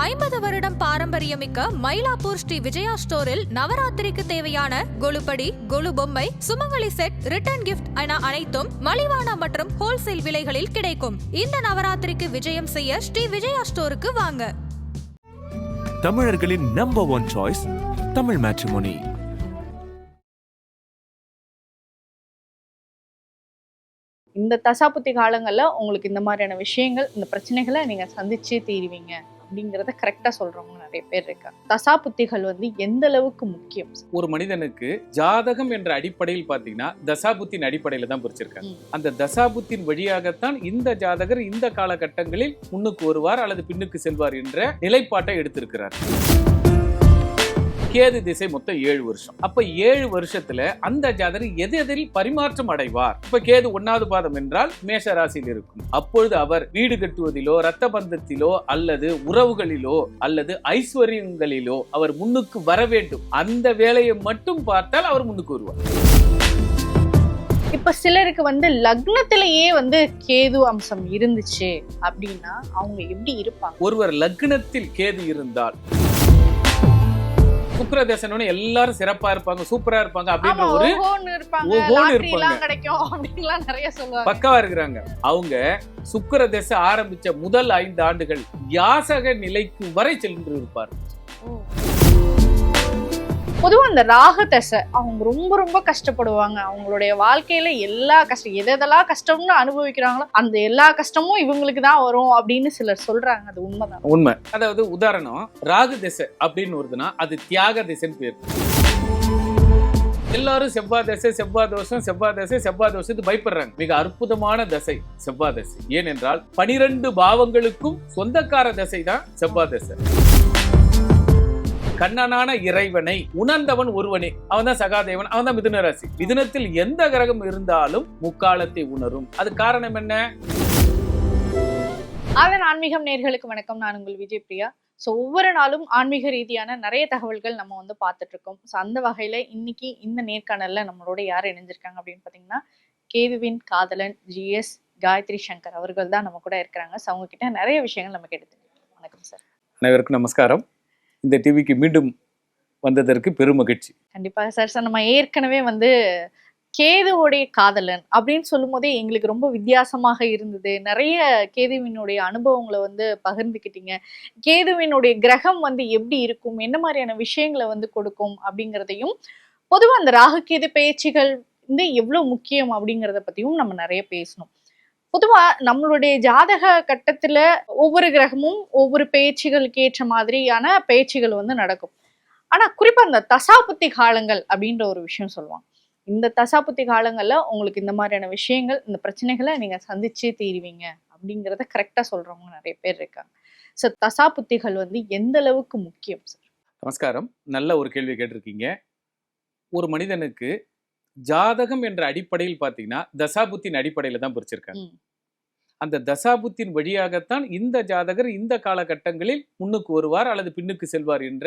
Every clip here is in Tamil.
ஐம்பது வருடம் பாரம்பரியமிக்க மயிலாப்பூர் ஸ்ரீ விஜயா ஸ்டோரில் நவராத்திரிக்கு தேவையான கொலுபடி கொலு பொம்மை சுமங்கலி செட் ரிட்டர்ன் கிஃப்ட் என அனைத்தும் மலிவான மற்றும் ஹோல்சேல் விலைகளில் கிடைக்கும். இந்த நவராத்திரிக்கு விஜயம் செய்ய ஸ்ரீ விஜயா ஸ்டோருக்கு வாங்க. தமிழர்களின் number one choice Tamil matrimony இந்த தசாபுத்தி காலங்கள்ல உங்களுக்கு இந்த மாதிரியான விஷயங்கள் இந்த பிரச்சனைகளை நீங்க சந்திச்சே தீருவீங்க அப்படிங்கறத கரெக்டா சொல்றவங்க நிறைய பேர் இருக்காங்க. தசாபுத்திகள் வந்து எந்த அளவுக்கு முக்கியம்? ஒரு மனிதனுக்கு ஜாதகம் என்ற அடிப்படையில் பாத்தீங்கன்னா தசாபுத்தின் அடிப்படையில தான் பிரிச்சிருக்காங்க. அந்த தசாபுத்தின் வழியாகத்தான் இந்த ஜாதகர் இந்த காலகட்டங்களில் முன்னுக்கு வருவார் அல்லது பின்னுக்கு செல்வார் என்ற நிலைப்பாட்டை எடுத்திருக்கிறார். கேது திசை மொத்தம் ஏழு வருஷம். அப்ப ஏழு வருஷத்துல அந்த ஜாதகர் எது எதில் பரிமாற்றம் அடைவார்? இப்ப கேது ஒன்னாவது பாதம் என்றால் மேஷ ராசியில் இருக்கும். அப்பொழுது அவர் வீடு கட்டுவதிலோ ரத்த பந்தத்திலோ அல்லது உறவுகளிலோ அல்லது ஐஸ்வர்யங்களிலோ அவர் முன்னுக்கு வர வேண்டும். அந்த வேலையை மட்டும் பார்த்தால் அவர் முன்னுக்கு வருவார். இப்ப சிலருக்கு வந்து லக்னத்திலேயே வந்து கேது அம்சம் இருந்துச்சு அப்படின்னா அவங்க எப்படி இருப்பாங்க? ஒருவர் லக்னத்தில் கேது இருந்தால் சுக்கிரதேசனோட எல்லாரும் சிறப்பா இருப்பாங்க சூப்பரா இருப்பாங்க அப்படின்ற ஒரு இருப்பாங்க இருப்பாங்க. நிறைய சொல்லுவாங்க. பக்காவா இருக்கிறாங்க. அவங்க சுக்கிர தசை ஆரம்பிச்ச முதல் ஐந்து ஆண்டுகள் யாசக நிலைக்கு வரை சென்று இருப்பார் பொதுவா அந்த ராகு தசை அவங்க ரொம்ப ரொம்ப கஷ்டப்படுவாங்க. அவங்களுடைய வாழ்க்கையில எல்லா கஷ்டம் எது எதெல்லாம் கஷ்டம்னு அனுபவிக்கிறாங்களோ அந்த எல்லா கஷ்டமும் இவங்களுக்கு தான் வரும் அப்படின்னு சிலர் சொல்றாங்க. அது உண்மைதான். உண்மை. அதாவது உதாரணம் ராகு திசை அப்படின்னு வருதுன்னா அது தியாக திசைன்னு பேர். எல்லாரும் செவ்வாய் தசை செவ்வாய் தோஷம் செவ்வாய் தசை செவ்வாய் தோஷத்துக்கு பயப்படுறாங்க. மிக அற்புதமான தசை செவ்வாய் தசை. ஏனென்றால் பனிரெண்டு பாவங்களுக்கும் சொந்தக்கார தசை தான் செவ்வாய் தசை. கண்ணனான இறைவனை உணர்ந்தவன் ஒருவனே அவன் தான் சகாதேவன் அவன் தான் மிதுன ராசி மிதுனத்தில் எந்த கிரகம் இருந்தாலும் முக்காலத்தை உணரும். அது காரணம் என்ன? அதன் ஆன்மீகம் நேர்களுக்கு வணக்கம். நான் உங்கள் விஜய் பிரியா. ஸோ ஒவ்வொரு நாளும் ஆன்மீக ரீதியான நிறைய தகவல்கள் நம்ம வந்து பார்த்துட்டு இருக்கோம். ஸோ அந்த வகையில இன்னைக்கு இந்த நேர்காணல்ல நம்மளோட யார் இணைஞ்சிருக்காங்க அப்படின்னு பார்த்தீங்கன்னா கேதுவின் காதலன் ஜிஎஸ் காயத்ரி சங்கர் அவர்கள் தான் நம்ம கூட இருக்கிறாங்க. ஸோ அவங்க கிட்ட நிறைய விஷயங்கள் நம்ம கேட்டு. வணக்கம் சார். அனைவருக்கும் நமஸ்காரம். இந்த டிவிக்கு மீண்டும் வந்ததற்கு பெருமகிழ்ச்சி கண்டிப்பாக சார். சார் நம்ம ஏற்கனவே வந்து கேதுவோடைய காதலன் அப்படின்னு சொல்லும் போதே எங்களுக்கு ரொம்ப வித்தியாசமாக இருந்தது. நிறைய கேதுவினுடைய அனுபவங்களை வந்து பகிர்ந்துக்கிட்டீங்க. கேதுவினுடைய கிரகம் வந்து எப்படி இருக்கும்? என்ன மாதிரியான விஷயங்களை வந்து கொடுக்கும்? அப்படிங்கிறதையும் பொதுவாக அந்த ராகு கேது பயிற்சிகள் வந்து எவ்வளோ முக்கியம் அப்படிங்கிறத பற்றியும் நம்ம நிறைய பேசணும். பொதுவா நம்மளுடைய ஜாதக கட்டத்துல ஒவ்வொரு கிரகமும் ஒவ்வொரு பேச்சுகளுக்கு ஏற்ற மாதிரியான பேச்சுகள் வந்து நடக்கும். ஆனா குறிப்பா இந்த தசாபுத்தி காலங்கள் அப்படின்ற ஒரு விஷயம் சொல்லுவாங்க. இந்த தசாபுத்தி காலங்கள்ல உங்களுக்கு இந்த மாதிரியான விஷயங்கள் இந்த பிரச்சனைகளை நீங்க சந்திச்சே தீருவீங்க அப்படிங்கிறத கரெக்டா சொல்றவங்க நிறைய பேர் இருக்காங்க. ஸோ தசாபுத்திகள் வந்து எந்த அளவுக்கு முக்கியம் சார் நமஸ்காரம். நல்ல ஒரு கேள்வி கேட்டிருக்கீங்க. ஒரு மனிதனுக்கு ஜாதகம் என்ற அடிப்படையில் பார்த்தீங்கன்னா தசாபுத்தின் அடிப்படையில் தான் பிரிச்சிருக்காங்க. அந்த தசாபுத்தின் வழியாகத்தான் இந்த ஜாதகர் இந்த காலகட்டங்களில் முன்னுக்கு வருவார் அல்லது பின்னுக்கு செல்வார் என்ற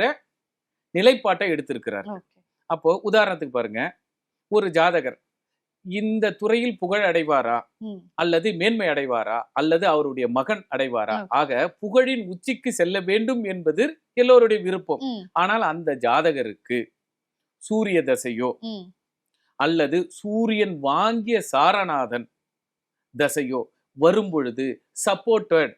நிலைப்பாட்டை எடுத்திருக்கிறார். அப்போ உதாரணத்துக்கு பாருங்க. ஒரு ஜாதகர் இந்த துறையில் புகழ் அடைவாரா? அல்லது மேன்மை அடைவாரா? அல்லது அவருடைய மகன் அடைவாரா. ஆக புகழின் உச்சிக்கு செல்ல வேண்டும் என்பது எல்லோருடைய விருப்பம். ஆனால் அந்த ஜாதகருக்கு சூரிய தசையோ அல்லது சூரியன் வாங்கிய சாரநாதன் தசையோ வரும் பொழுது சப்போர்ட்டட்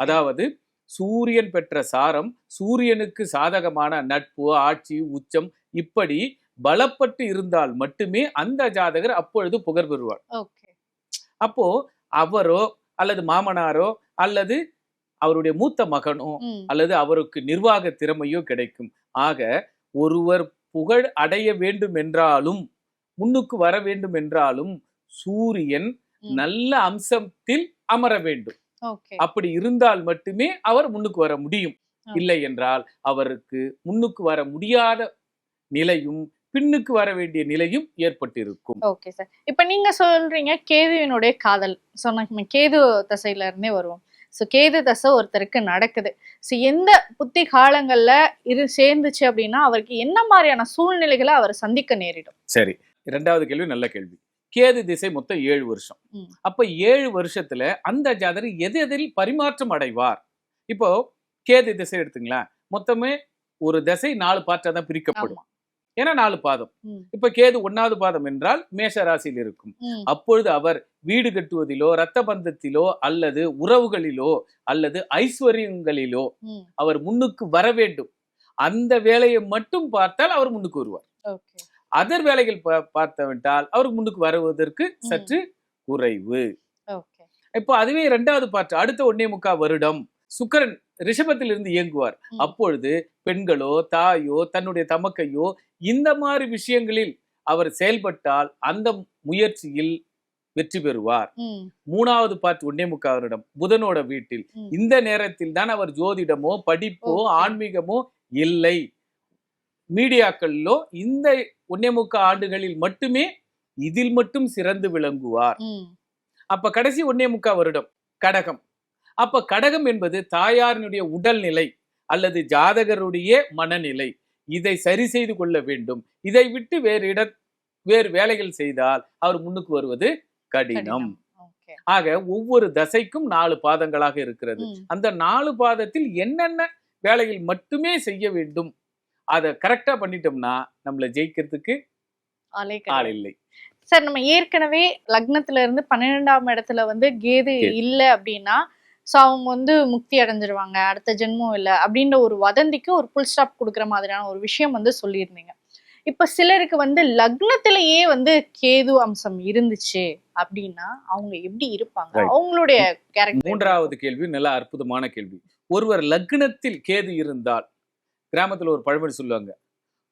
அதாவது சூரியன் பெற்ற சாரம் சூரியனுக்கு சாதகமான நட்பு ஆட்சி உச்சம் இப்படி பலப்பட்டு இருந்தால் மட்டுமே அந்த ஜாதகர் அப்பொழுது புகழ் பெறுவார். அப்போ அவரோ அல்லது மாமனாரோ அல்லது அவருடைய மூத்த மகனோ அல்லது அவருக்கு நிர்வாக திறமையோ கிடைக்கும். ஆக ஒருவர் புகழ் அடைய வேண்டும் என்றாலும் முன்னுக்கு வர வேண்டும் என்றாலும் சூரியன். நல்ல அம்சத்தில் அமர வேண்டும். அப்படி இருந்தால் மட்டுமே அவர் முன்னுக்கு வர முடியும். இல்லை என்றால் அவருக்கு முன்னுக்கு வர முடியாத நிலையும் பின்னுக்கு வர வேண்டிய நிலையும் ஏற்பட்டிருக்கும். Okay sir. இப்போ நீங்க சொல்றீங்க கேதுவினுடைய காதல். சொன்ன கேது தசையில இருந்தே வருவோம். ஸோ கேது தசை ஒருத்தருக்கு நடக்குது. ஸோ எந்த புத்தி காலங்கள்ல இது சேர்ந்துச்சு அப்படின்னா அவருக்கு என்ன மாதிரியான சூழ்நிலைகளை அவர் சந்திக்க நேரிடும்? சரி. இரண்டாவது கேள்வி நல்ல கேள்வி. கேது திசை மொத்தம் ஏழு வருஷம். அப்ப ஏழு வருஷத்துல அந்த ஜாதகர் எது எதில் பரிமாற்றம் அடைவார்? இப்போ கேது திசை எடுத்துங்களேன். மொத்தமே ஒரு திசை நாலு பாற்றா தான் பிரிக்கப்படும். ஏன்னா நாலு பாதம். இப்ப கேது ஒன்னாவது பாதம் என்றால் மேஷ ராசியில் இருக்கும். அப்பொழுது அவர் வீடு கட்டுவதிலோ இரத்த பந்தத்திலோ அல்லது உறவுகளிலோ அல்லது ஐஸ்வர்யங்களிலோ. அவர் முன்னுக்கு வர வேண்டும். அந்த வேலையை மட்டும் பார்த்தால் அவர் முன்னுக்கு வருவார். அதர் வேலைகள் பா- பார்த்தவென்றால் அவருக்கு முன்னுக்கு வருவதற்கு சற்று குறைவு. இப்போ அதுவே இரண்டாவது பாட்டு அடுத்த ஒன்னே முக்கா வருடம் சுக்கிரன் ரிஷபத்திலிருந்து இயங்குவார். அப்பொழுது பெண்களோ தாயோ தன்னுடைய தமக்கையோ இந்த மாதிரி விஷயங்களில் அவர் செயல்பட்டால் அந்த முயற்சியில் வெற்றி பெறுவார். மூணாவது பாட்டு ஒன்னே வருடம் புதனோட வீட்டில். இந்த நேரத்தில் தான் அவர் ஜோதிடமோ படிப்போ. ஆன்மீகமோ இல்லை. மீடியாக்களிலோ இந்த ஒன்னே முக்கா ஆண்டுகளில் மட்டுமே இதில் மட்டும் சிறந்து விளங்குவார். அப்ப கடைசி ஒன்னே முக்கா வருடம் கடகம். அப்ப கடகம் என்பது தாயாரினுடைய உடல்நிலை அல்லது ஜாதகருடைய மனநிலை. இதை சரி செய்து கொள்ள வேண்டும். இதை விட்டு வேறு இட வேறு வேலைகள் செய்தால் அவர் முன்னுக்கு வருவது கடினம். ஆக ஒவ்வொரு தசைக்கும் நாலு பாதங்களாக இருக்கிறது. அந்த நாலு பாதத்தில் என்னென்ன வேலைகள் மட்டுமே செய்ய வேண்டும் அதை கரெக்டா பண்ணிட்டோம்னா நம்மள ஜெயிக்கிறதுக்கு ஆளே. இல்லை சார் நம்ம ஏற்கனவே லக்னத்துல இருந்து பன்னிரெண்டாம் இடத்துல வந்து கேது. இல்ல அப்படின்னா சோ அவங்க வந்து முக்தி அடைஞ்சிருவாங்க அடுத்த ஜென்மம் இல்ல அப்படின்ற ஒரு வதந்திக்கு ஒரு புல் ஸ்டாப் கொடுக்குற மாதிரியான ஒரு விஷயம் வந்து சொல்லியிருந்தீங்க இப்ப சிலருக்கு வந்து லக்னத்திலேயே வந்து கேது அம்சம் இருந்துச்சு அப்படின்னா அவங்க எப்படி இருப்பாங்க. அவங்களுடைய கேரக்டர் மூன்றாவது கேள்வி நல்ல அற்புதமான கேள்வி ஒருவர் லக்னத்தில் கேது இருந்தால் கிராமத்துல ஒரு பழமொழி சொல்லுவாங்க.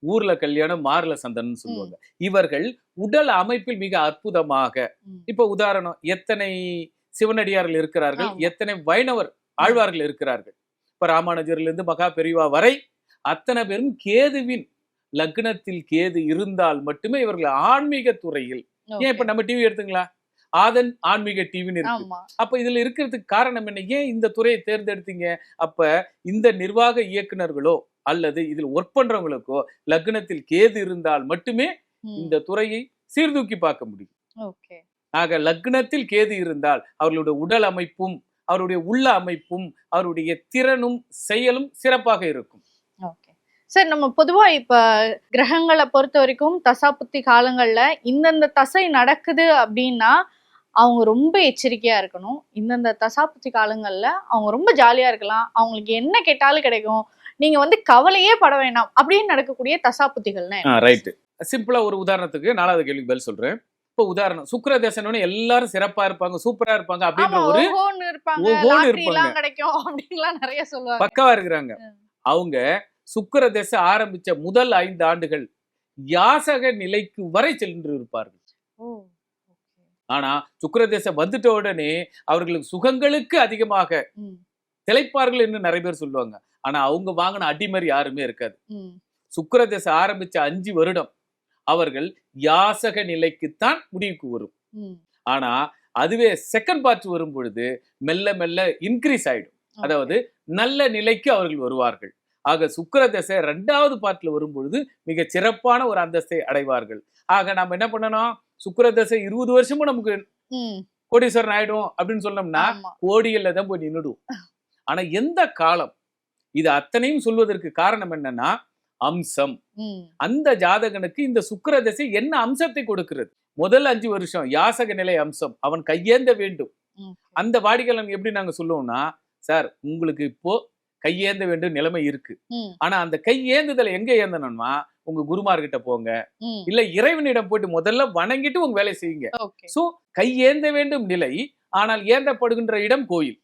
ஊர்ல கல்யாணம் மார்ல சந்தனம்னு சொல்லுவாங்க. இவர்கள் உடல் அமைப்பில் மிக அற்புதமாக. இப்ப உதாரணம் எத்தனை சிவனடியார்கள் இருக்கிறார்கள். எத்தனை வைணவர் ஆழ்வார்கள் இருக்கிறார்கள். இப்ப ராமானுஜர்ல இருந்து மகா பெரிவா வரை அத்தனை பேரும் கேதுவின் லக்னத்தில் கேது இருந்தால் மட்டுமே இவர்கள் ஆன்மீக துறையில். ஏன் இப்ப நம்ம டிவி எடுத்துங்களா? ஆதன் ஆன்மீக டிவின்னு இருக்கு. அப்ப இதுல இருக்கிறதுக்கு காரணம் என்ன? ஏன் இந்த துறையை தேர்ந்தெடுத்தீங்க? அப்ப இந்த நிர்வாக இயக்குனர்களோ அல்லது இதில் ஒர்க் பண்றவங்களுக்கோ லக்னத்தில் கேது இருந்தால் மட்டுமே இந்த துறையை சீர்தூக்கி பார்க்க முடியும். ஓகே. ஆக லக்னத்தில் கேது இருந்தால் அவர்களுடைய உடல் அமைப்பும் அவருடைய உள்ள அமைப்பும் அவருடைய திறனும் செயலும் சிறப்பாக இருக்கும். ஓகே. சார் நம்ம பொதுவா இப்ப கிரகங்களை பொறுத்த வரைக்கும் தசாபுத்தி காலங்கள்ல இந்தந்த தசை நடக்குது அப்படின்னா அவங்க ரொம்ப எச்சரிக்கையா இருக்கணும். இந்தந்த தசாபுத்தி காலங்கள்ல அவங்க ரொம்ப ஜாலியா இருக்கலாம். அவங்களுக்கு என்ன கேட்டாலும் கிடைக்கும். நீங்க வந்து கவலையே பட வேண்டாம் அப்படின்னு நடக்கக்கூடிய தசாபுத்திகள்னா? ரைட்டு சிம்பிளா ஒரு உதாரணத்துக்கு நாலாவது கேள்விக்கு பதில் சொல்றேன். இப்போ உதாரணம் சுக்கிர தேசனோட எல்லாரும் சிறப்பா இருப்பாங்க சூப்பரா இருப்பாங்க அப்படின்ற ஒரு இருப்பாங்க. கிடைக்கும் அப்படின்லாம் நிறைய சொல்லுவாங்க. பக்கவா இருக்கிறாங்க. அவங்க சுக்கிர தேச ஆரம்பிச்ச முதல் ஐந்து ஆண்டுகள் யாசக நிலைக்கு வரை சென்று இருப்பார்கள். ஆனா சுக்கிர தேசம் வந்துட்ட உடனே அவர்களுக்கு சுகங்களுக்கு அதிகமாக திளைப்பார்கள் என்று நிறைய பேர் சொல்லுவாங்க. ஆனா அவங்க வாங்கின அடிமறி யாருமே இருக்காது. சுக்கிர தேசம் ஆரம்பிச்ச அஞ்சு வருடம் அவர்கள் யாசக நிலைக்குத்தான் முடிவுக்கு வரும். ஆனா அதுவே செகண்ட் பார்ட் வரும் பொழுது மெல்ல மெல்ல இன்க்ரீஸ் ஆயிடும். அதாவது நல்ல நிலைக்கு அவர்கள் வருவார்கள். ஆக சுக்கிர தசை ரெண்டாவது பாட்டில் வரும்பொழுது மிக சிறப்பான ஒரு அந்தஸ்தை அடைவார்கள். ஆக நம்ம என்ன பண்ணணும்? சுக்கிர தசை இருபது வருஷமும் நமக்கு கோடீஸ்வரன் ஆயிடும் அப்படின்னு சொன்னோம்னா கோடிகள்ல தான் போய் நின்றுடும் ஆனா எந்த காலம்? இது அத்தனையும் சொல்வதற்கு காரணம் என்னன்னா அம்சம். அந்த ஜாதகனுக்கு இந்த சுக்கிர தசை என்ன அம்சத்தை கொடுக்கிறது? முதல் அஞ்சு வருஷம் யாசக நிலை அம்சம். அவன் கையேந்த வேண்டும். அந்த வாடிக்கையாளன் எப்படி நாங்க சொல்லுவோம்னா சார் உங்களுக்கு இப்போ கையேந்த வேண்டும் நிலைமை இருக்கு. ஆனா அந்த கை ஏந்துதலை எங்க ஏந்தணும்னா உங்க குருமார்கிட்ட போங்க. இல்ல இறைவனிடம் போயிட்டு முதல்ல வணங்கிட்டு உங்க வேலை செய்யுங்க. சோ கை ஏந்த வேண்டும் நிலை ஆனால் ஏந்தப்படுகின்ற இடம் கோயில்.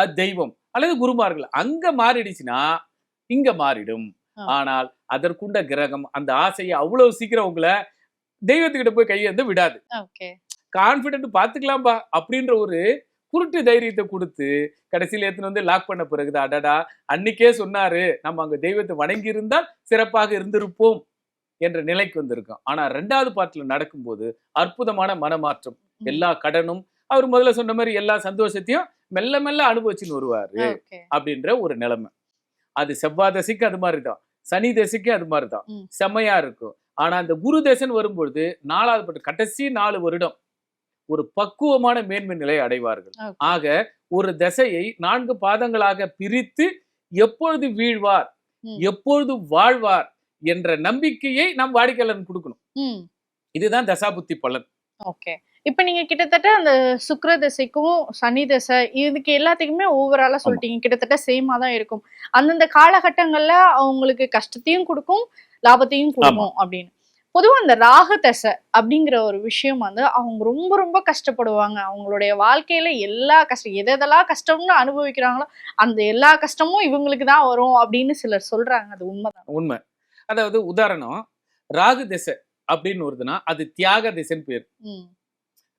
அது தெய்வம். அல்லது குருமார்கள் அங்க மாறிடுச்சுன்னா இங்க மாறிடும். ஆனால் அதற்குண்ட கிரகம் அந்த ஆசையை அவ்வளவு சீக்கிரம் உங்களை தெய்வத்துக்கிட்ட போய் கையேந்து விடாது. கான்பிடென்ட் பாத்துக்கலாம்பா அப்படின்ற ஒரு குருட்டு தைரியத்தை கொடுத்து கடைசியில எடுத்துன்னு வந்து லாக் பண்ண பிறகு அடடா அன்னைக்கே சொன்னாரு நம்ம அங்க தெய்வத்தை வணங்கி இருந்தால் சிறப்பாக இருந்திருப்போம் என்ற நிலைக்கு வந்திருக்கோம். ஆனா ரெண்டாவது பாட்டுல நடக்கும்போது அற்புதமான மனமாற்றம். எல்லா கடனும் அவர் முதல்ல சொன்ன மாதிரி எல்லா சந்தோஷத்தையும் மெல்ல மெல்ல அனுபவிச்சுன்னு வருவாரு அப்படின்ற ஒரு நிலைமை. அது செவ்வாய் தசைக்கு அது மாதிரி தான் சனி தசைக்கு அது மாதிரி தான் ம். செம்மையா இருக்கும். ஆனா அந்த குரு தசைன்னு வரும்பொழுது நாலாவது பட்டு கடைசி நாலு வருடம் ஒரு பக்குவமான மேன்மை நிலை அடைவார்கள். ஆக ஒரு தசையை நான்கு பாதங்களாக பிரித்து எப்பொழுது வீழ்வார். எப்பொழுது வாழ்வார் என்ற நம்பிக்கையை நம் வாடிக்கையாளர் கொடுக்கணும். இதுதான் தசாபுத்தி பலன். ஓகே. இப்போ நீங்க கிட்டத்தட்ட அந்த சுக்கிர திசைக்கும் சனி திசை இதுக்கு எல்லாத்துக்குமே ஓவராலா சொல்லிட்டீங்க. கிட்டத்தட்ட சேமா தான் இருக்கும். அந்தந்த காலகட்டங்கள்ல அவங்களுக்கு கஷ்டத்தையும் கொடுக்கும் லாபத்தையும் கொடுக்கும் அப்படின்னு. பொதுவா அந்த ராகு தசை அப்படிங்கிற ஒரு விஷயம் வந்து அவங்க ரொம்ப ரொம்ப கஷ்டப்படுவாங்க. அவங்களுடைய வாழ்க்கையில எல்லா கஷ்டம் எது எதெல்லாம் கஷ்டம்னு அனுபவிக்கிறாங்களோ அந்த எல்லா கஷ்டமும் இவங்களுக்கு தான் வரும் அப்படின்னு சிலர் சொல்றாங்க. அது உண்மைதான். உண்மை. அதாவது உதாரணம் ராகு திசை அப்படின்னு வருதுன்னா அது தியாக திசைன்னு பேர்.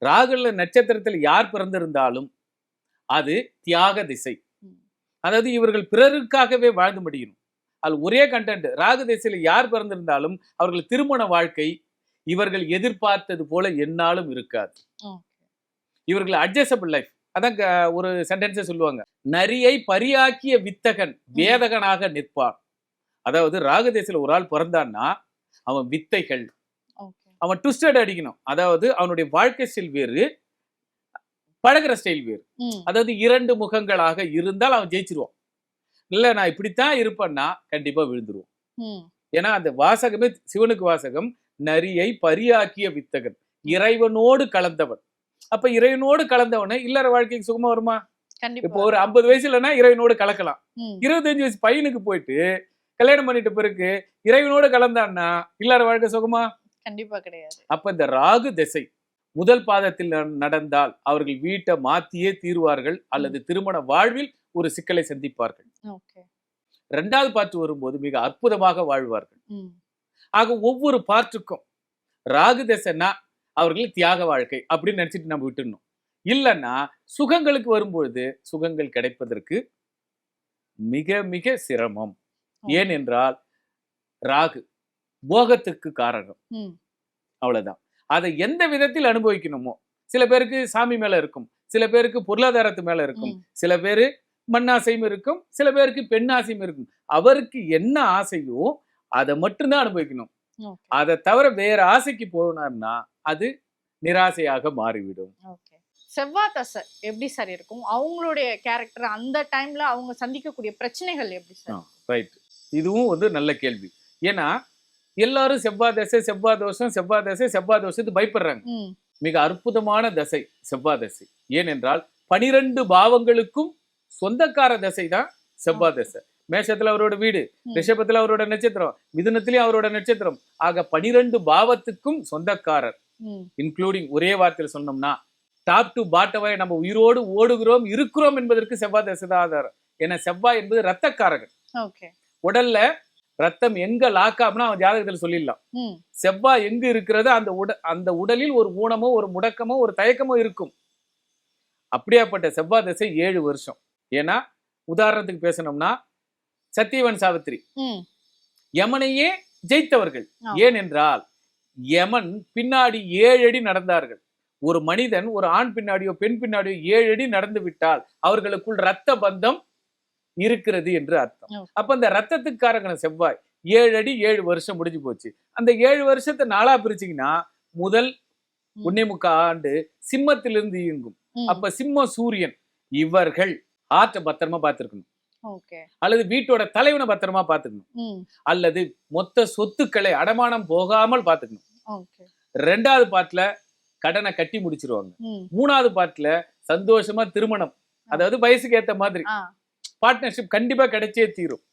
ராகுல நட்சத்திரத்தில் யார் பிறந்திருந்தாலும் அது தியாக திசை. அதாவது இவர்கள் பிறருக்காகவே வாழ்ந்து முடியணும் அது ஒரே கண்டென்ட் ராகு திசையில யார் பிறந்திருந்தாலும் அவர்கள் திருமண வாழ்க்கை இவர்கள் எதிர்பார்த்தது போல என்னாலும் இருக்காது. இவர்கள் அட்ஜஸ்டபிள் லைஃப் அதான் ஒரு சென்டென்ஸே சொல்லுவாங்க. நரியை பரியாக்கிய வித்தகன் வேதகனாக நிற்பான். அதாவது ராகு திசையில ஒரு ஆள் பிறந்தான்னா அவன் வித்தைகள். அவன் ட்விஸ்டட் அடிக்கணும். அதாவது அவனுடைய வாழ்க்கை ஸ்டைல் வேறு பழகுற ஸ்டைல் வேறு. அதாவது இரண்டு முகங்களாக இருந்தால் அவன் ஜெயிச்சிருவான். இல்ல நான் இப்படித்தான் இருப்பேன்னா கண்டிப்பா விழுந்துருவான். ஏன்னா அந்த வாசகமே சிவனுக்கு வாசகம் நரியை பரியாக்கிய வித்தகன். இறைவனோடு கலந்தவன். அப்ப இறைவனோடு கலந்தவனை இல்லற வாழ்க்கைக்கு சுகமா வருமா? இப்போ ஒரு ஐம்பது வயசுலன்னா இறைவனோடு கலக்கலாம். இருபத்தஞ்சு வயசு பையனுக்கு போயிட்டு கல்யாணம் பண்ணிட்ட பிறகு இறைவனோடு கலந்தான்னா இல்லற வாழ்க்கை சுகமா? கண்டிப்பா கிடையாது. அப்ப இந்த ராகு திசை முதல் பாதத்தில் நடந்தால் அவர்கள் வீட்டை மாத்தியே தீர்வார்கள் அல்லது திருமண வாழ்வில் ஒரு சிக்கலை சந்திப்பார்கள். ஓகே. இரண்டாவது பாட்டு வரும்போது மிக அற்புதமாக வாழ்வார்கள். ஆக ஒவ்வொரு பார்ட்டுக்கும் ராகு திசைன்னா அவர்கள் தியாக வாழ்க்கை அப்படின்னு நினைச்சிட்டு நம்ம விட்டுடணும் இல்லைன்னா சுகங்களுக்கு வரும்பொழுது சுகங்கள் கிடைப்பதற்கு மிக மிக சிரமம். ஏனென்றால் ராகு போகத்துக்கு காரணம். அவ்வளவுதான். அதை எந்த விதத்தில் அனுபவிக்கணுமோ சில பேருக்கு சாமி மேல இருக்கும் சில பேருக்கு பொருளாதாரத்து மேல இருக்கும். சில பேரு மண்ணாசையும் இருக்கும் சில பேருக்கு பெண்ணாசையும் இருக்கும். அவருக்கு என்ன ஆசையோ அதை மட்டும்தான் அனுபவிக்கணும். அதை தவிர வேற ஆசைக்கு போனார்னா அது நிராசையாக மாறிவிடும். செவ்வாய் தசை எப்படி சார் இருக்கும்? அவங்களுடைய கேரக்டர் அந்த டைம்ல அவங்க சந்திக்கக்கூடிய பிரச்சனைகள் எப்படி சார் ரைட் இதுவும் வந்து நல்ல கேள்வி. ஏன்னா எல்லாரும் செவ்வாய் தசை செவ்வாய் தோஷம் செவ்வாய் தசை செவ்வாய் தோஷத்துக்கு பயப்படுறாங்க. மிக அற்புதமான தசை செவ்வாய் தசை. ஏனென்றால் பனிரெண்டு பாவங்களுக்கும் சொந்தக்கார தசை தான் செவ்வாய் தசை. மேஷத்துல அவரோட வீடு. ரிஷபத்துல அவரோட நட்சத்திரம் மிதுனத்திலயும் அவரோட நட்சத்திரம். ஆக பனிரெண்டு பாவத்துக்கும் சொந்தக்காரர். இன்க்ளூடிங் ஒரே வார்த்தையில் சொன்னோம்னா டாப் டு பாட்டவாய் நம்ம உயிரோடு ஓடுகிறோம் இருக்கிறோம் என்பதற்கு செவ்வாய் தசை தான் ஆதாரம். ஏன்னா செவ்வாய் என்பது ரத்தக்காரகன் உடல்ல ரத்தம் எங்க லாக்காம்னா அவன் ஜாதகத்துல சொல்லிடலாம். செவ்வாய் எங்கு இருக்கிறதோ அந்த உட அந்த உடலில் ஒரு ஊனமோ ஒரு முடக்கமோ ஒரு தயக்கமோ இருக்கும். அப்படியாப்பட்ட செவ்வாய் திசை ஏழு வருஷம். ஏன்னா உதாரணத்துக்கு பேசணும்னா சத்தியவன் சாவித்திரி. ம். யமனையே ஜெயித்தவர்கள். ஏனென்றால் யமன் பின்னாடி ஏழு அடி நடந்தார்கள். ஒரு மனிதன் ஒரு ஆண் பின்னாடியோ பெண் பின்னாடியோ ஏழு அடி நடந்து விட்டால் அவர்களுக்குள் ரத்த பந்தம் இருக்கிறது என்று அர்த்தம். அப்ப அந்த ரத்தத்துக்காரங்கன செவ்வாய் ஏழு அடி ஏழு வருஷம் முடிஞ்சு போச்சு. அந்த ஏழு வருஷத்தை நாளா பிரிச்சீங்கன்னா முதல். ஒன்னே முக்கா ஆண்டு சிம்மத்திலிருந்து இயங்கும். அப்ப சிம்ம சூரியன் இவர்கள் ஆற்ற பத்திரமா பார்த்திருக்கணும். அல்லது வீட்டோட தலைவனை பத்திரமா பார்த்துக்கணும். ம். அல்லது மொத்த சொத்துக்களை அடமானம் போகாமல் பார்த்துக்கணும். ஓகே. ரெண்டாவது பாட்டுல கடனை கட்டி முடிச்சிருவாங்க. மூணாவது பாட்டுல சந்தோஷமா திருமணம். அதாவது வயசுக்கு ஏத்த மாதிரி. பார்ட்னர்ஷிப் கண்டிப்பா கிடைச்சே தீரும்.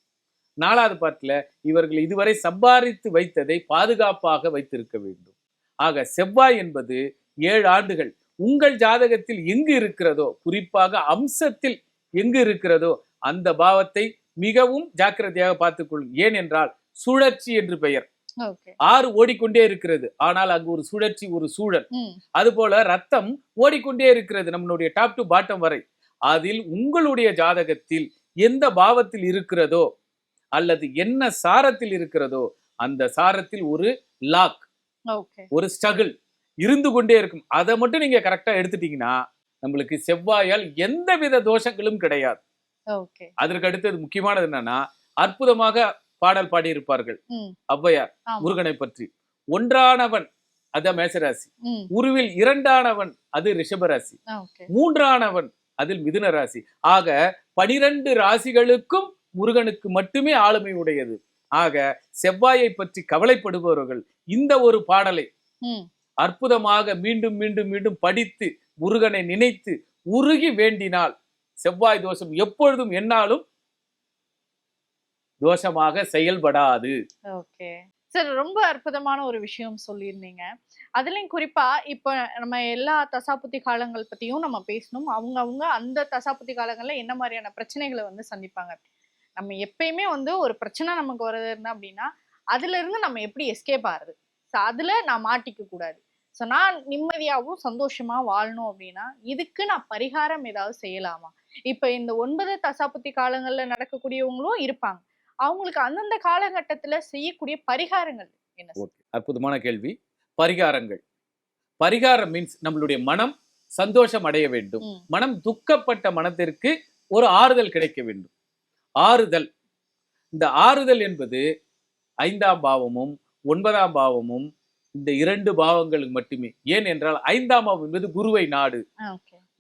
நாலாவது பாட்டுல இவர்கள் இதுவரை சம்பாதித்து வைத்ததை பாதுகாப்பாக வைத்திருக்க வேண்டும். ஆக செவ்வாய் என்பது ஏழு ஆண்டுகள். உங்கள் ஜாதகத்தில் எங்கு இருக்கிறதோ குறிப்பாக அம்சத்தில் எங்கு இருக்கிறதோ அந்த பாவத்தை மிகவும் ஜாக்கிரதையாக பார்த்துக்கொள்ளும் ஏனென்றால் சுழற்சி என்று பெயர். ஆறு ஓடிக்கொண்டே இருக்கிறது. ஆனால் அங்கு ஒரு சுழற்சி ஒரு சூழல். ம். அதுபோல ரத்தம் ஓடிக்கொண்டே இருக்கிறது நம்மளுடைய டாப் டு பாட்டம் வரை. அதில் உங்களுடைய ஜாதகத்தில் எந்த பாவத்தில் இருக்கிறதோ அல்லது என்ன சாரத்தில் இருக்கிறதோ அந்த சாரத்தில் ஒரு லாக் ஒரு ஸ்ட்ரகிள் இருந்து கொண்டே இருக்கும். அதை மட்டும் நீங்க கரெக்டா எடுத்துட்டீங்கன்னா நம்மளுக்கு செவ்வாயால் எந்தவித தோஷங்களும் கிடையாது. அதற்கு அடுத்தது முக்கியமானது என்னன்னா அற்புதமாக பாடல் பாடியிருப்பார்கள். ஔவையார் முருகனை பற்றி. ஒன்றானவன் அதான் மேசராசி. உருவில் இரண்டானவன் அது ரிஷபராசி. மூன்றானவன் அதில் மிதுன ராசி. ஆக பனிரெண்டு ராசிகளுக்கும் முருகனுக்கு மட்டுமே ஆளுமை உடையது. ஆக செவ்வாயை பற்றி கவலைப்படுபவர்கள் இந்த ஒரு பாடலை. அற்புதமாக மீண்டும் மீண்டும் மீண்டும் படித்து முருகனை நினைத்து உருகி வேண்டினால் செவ்வாய் தோஷம் எப்பொழுதும் என்னாலும் தோஷமாக செயல்படாது. சார் ரொம்ப அற்புதமான ஒரு விஷயம் சொல்லியிருந்தீங்க. அதுலயும் குறிப்பா இப்ப நம்ம எல்லா தசாபுத்தி காலங்கள் பத்தியும் நம்ம பேசணும். அவங்க அவங்க அந்த தசாபுத்தி காலங்கள்ல என்ன மாதிரியான பிரச்சனைகளை வந்து சந்திப்பாங்க? நம்ம எப்பயுமே வந்து ஒரு பிரச்சனை நமக்கு வருதுன்னா அப்படின்னா அதுல இருந்து நம்ம எப்படி எஸ்கேப் ஆகுறது? ஸோ அதுல நான் மாட்டிக்க கூடாது. ஸோ நான் நிம்மதியாகவும் சந்தோஷமா வாழணும் அப்படின்னா இதுக்கு நான் பரிகாரம் ஏதாவது செய்யலாமா? இப்ப இந்த ஒன்பது தசாபுத்தி காலங்கள்ல நடக்கக்கூடியவங்களும் இருப்பாங்க. அவங்களுக்கு அந்தந்த காலகட்டத்துல செய்யக்கூடிய பரிகாரங்கள் என்ன அற்புதமான கேள்வி. பரிகாரங்கள். பரிகாரம் மீன்ஸ் நம்மளுடைய மனம் சந்தோஷம் அடைய வேண்டும். மனம் துக்கப்பட்ட மனத்திற்கு ஒரு ஆறுதல் கிடைக்க வேண்டும். ஆறுதல். இந்த ஆறுதல் என்பது ஐந்தாம் பாவமும் ஒன்பதாம் பாவமும் இந்த இரண்டு பாவங்களுக்கு மட்டுமே. ஏன் என்றால் ஐந்தாம் பாவம் என்பது குருவை நாடு.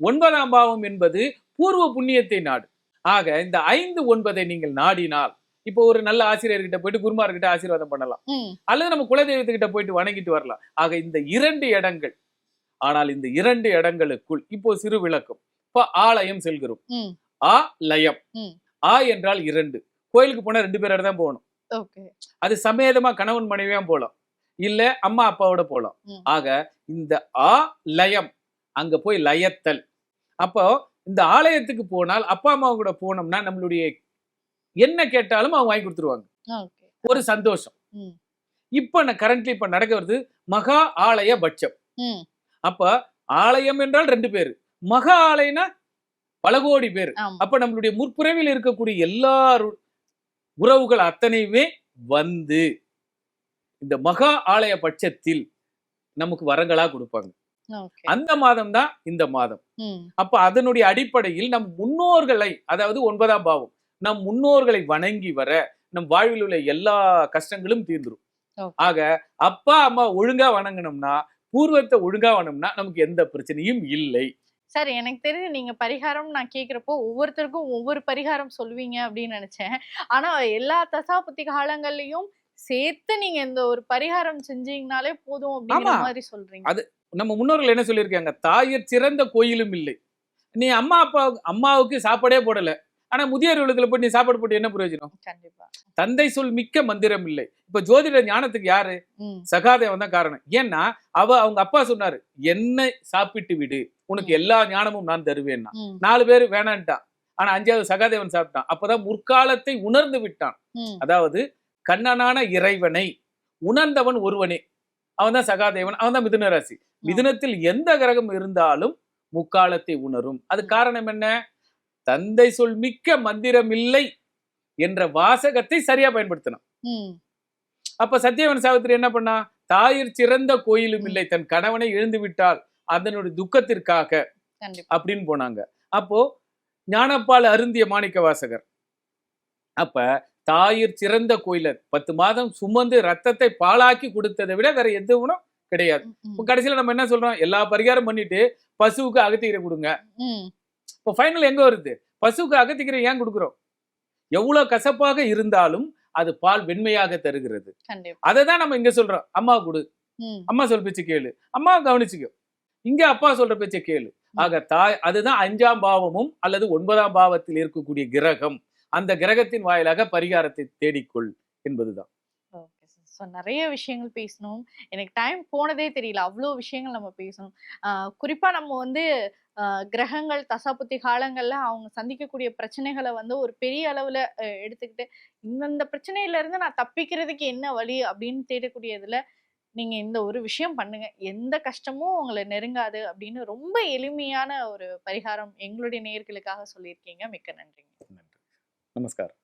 ஒன்பதாம் பாவம் என்பது பூர்வ புண்ணியத்தை நாடு. ஆக இந்த ஐந்து ஒன்பதை நீங்கள் நாடினால் இப்போ ஒரு நல்ல ஆசிரியர்கிட்ட போயிட்டு குருமார்கிட்ட ஆசீர்வாதம் பண்ணலாம். அல்லது நம்ம குலதெய்வத்துக்கிட்ட போயிட்டு வணங்கிட்டு வரலாம். ஆக இந்த இரண்டு இடங்கள் ஆனால் இந்த இரண்டு இடங்களுக்குள் இப்போ சிறு விளக்கம். இப்போ ஆலயம் செல்கிறோம். ஆ லயம். ஆ என்றால் இரண்டு. கோயிலுக்கு போனா ரெண்டு பேரோட தான் போகணும். அது சமேதமா கணவன் மனைவியா போகலாம் இல்ல அம்மா அப்பாவோட போகலாம் ம். ஆக இந்த ஆ லயம் அங்க போய் லயத்தல். அப்போ இந்த ஆலயத்துக்கு போனால் அப்பா அம்மா கூட போனோம்னா நம்மளுடைய என்ன கேட்டாலும் அவங்க வாங்கி கொடுத்துருவாங்க. ஒரு சந்தோஷம். இப்ப கரண்ட்லி இப்ப நடக்கிறது மகா ஆலய பட்சம் அப்ப ஆலயம் என்றால் ரெண்டு பேரு. மகா ஆலயம்னா பல கோடி பேர். அப்ப நம்மளுடைய முற்பிறவியில் இருக்கக்கூடிய எல்லா உறவுகள் அத்தனையுமே வந்து இந்த மகா ஆலய பட்சத்தில் நமக்கு வரங்களா கொடுப்பாங்க. அந்த மாதம் தான் இந்த மாதம். அப்ப அதனுடைய அடிப்படையில் நம் முன்னோர்களை அதாவது ஒன்பதாம் பாவம் நம் முன்னோர்களை வணங்கி வர நம் வாழ்வில் உள்ள எல்லா கஷ்டங்களும் தீர்ந்துரும். Okay. ஆக அப்பா அம்மா ஒழுங்கா வணங்கணும்னா பூர்வத்தை ஒழுங்கா வணங்கினா நமக்கு எந்த பிரச்சனையும் இல்லை. சார் எனக்கு தெரிஞ்சு நீங்க பரிகாரம் நான் கேக்குறப்போ ஒவ்வொருத்தருக்கும் ஒவ்வொரு பரிகாரம் சொல்லுவீங்க அப்படின்னு நினைச்சேன். ஆனா எல்லா தசாபுத்தி காலங்கள்லயும் சேர்த்து நீங்க இந்த ஒரு பரிகாரம் செஞ்சீங்கனாலே போதும் அப்படிங்கிற. மாதிரி சொல்றீங்க. அது நம்ம முன்னோர்கள் என்ன சொல்லியிருக்காங்க? தாயிற் சிறந்த கோயிலும் இல்லை. நீ அம்மா அப்பா அம்மாவுக்கு சாப்பாடே போடல. ஆனா முதியோர் இல்லத்துல போய் நீ சாப்பாடு போட்டு என்ன பிரயோஜனம்? தந்தை சொல் மிக்க மந்திரம் இல்லை. இப்ப ஜோதிட ஞானத்துக்கு யாரு? சகாதேவன் தான் காரணம். ஏன்னா அவ அவங்க அப்பா சொன்னாரு என்னை சாப்பிட்டு விடு. உனக்கு எல்லா ஞானமும் நான் தருவேன்னா. நாலு பேர் வேணான்ட்டான். ஆனா அஞ்சாவது சகாதேவன் சாப்பிட்டான். அப்பதான் முற்காலத்தை உணர்ந்து விட்டான். அதாவது கண்ணனான இறைவனை உணர்ந்தவன் ஒருவனே. அவன் தான் சகாதேவன் அவன் தான் மிதுன ராசி மிதுனத்தில் எந்த கிரகம் இருந்தாலும் முக்காலத்தை உணரும். அது காரணம் என்ன? தந்தை சொல் மிக்க மந்திரம் இல்லை என்ற வாசகத்தை சரியா பயன்படுத்தணும். அப்ப சத்யவன் சாவித்திரி என்ன பண்ணா? தாயிற் சிறந்த கோயிலும் இல்லை தன் கணவனை இழந்து விட்டால் அதனுடைய துக்கத்திற்காக அப்படின்னு போனாங்க. அப்போ ஞானப்பால் அருந்திய மாணிக்க வாசகர். அப்ப தாயிற் சிறந்த கோயில பத்து மாதம் சுமந்து ரத்தத்தை பாலாக்கி கொடுத்ததை விட வேற எதுவும் கிடையாது. கடைசியில நம்ம என்ன சொல்றோம்? எல்லா பரிகாரம் பண்ணிட்டு பசுவுக்கு அகத்திக்கீரை கொடுங்க. இப்போ ஃபைனல் எங்க வருது? பசுவுக்கு அகத்திக்கீரை ஏன் கொடுக்குறோம்? எவ்வளவு கசப்பாக இருந்தாலும் அது பால் வெண்மையாக தருகிறது. அதை தான் நம்ம இங்க சொல்றோம். அம்மா கொடு. அம்மா சொல் பேச்சு கேளு. அம்மா கவனிச்சுக்கோ. இங்க அப்பா சொல்ற பேச்சை கேளு. ஆக தாய் அதுதான் அஞ்சாம் பாவமும் அல்லது ஒன்பதாம் பாவத்தில் இருக்கக்கூடிய கிரகம். அந்த கிரகத்தின் வாயிலாக பரிகாரத்தை தேடிக்கொள் என்பதுதான். ஸோ நிறைய விஷயங்கள் பேசணும். எனக்கு டைம் போனதே தெரியல. அவ்வளோ விஷயங்கள் நம்ம பேசணும். ஆஹ் குறிப்பா நம்ம வந்து கிரகங்கள் தசாபுத்தி காலங்கள்ல அவங்க சந்திக்கக்கூடிய பிரச்சனைகளை வந்து ஒரு பெரிய அளவுல எடுத்துக்கிட்டு இந்தந்த பிரச்சனையில இருந்து நான் தப்பிக்கிறதுக்கு என்ன வழி அப்படின்னு தேடக்கூடியதுல நீங்க இந்த ஒரு விஷயம் பண்ணுங்க. எந்த கஷ்டமும் உங்களை நெருங்காது அப்படின்னு ரொம்ப எளிமையான ஒரு பரிகாரம் எங்களுடைய நேர்களுக்காக சொல்லியிருக்கீங்க. மிக்க நன்றிங்க. நமஸ்காரம்.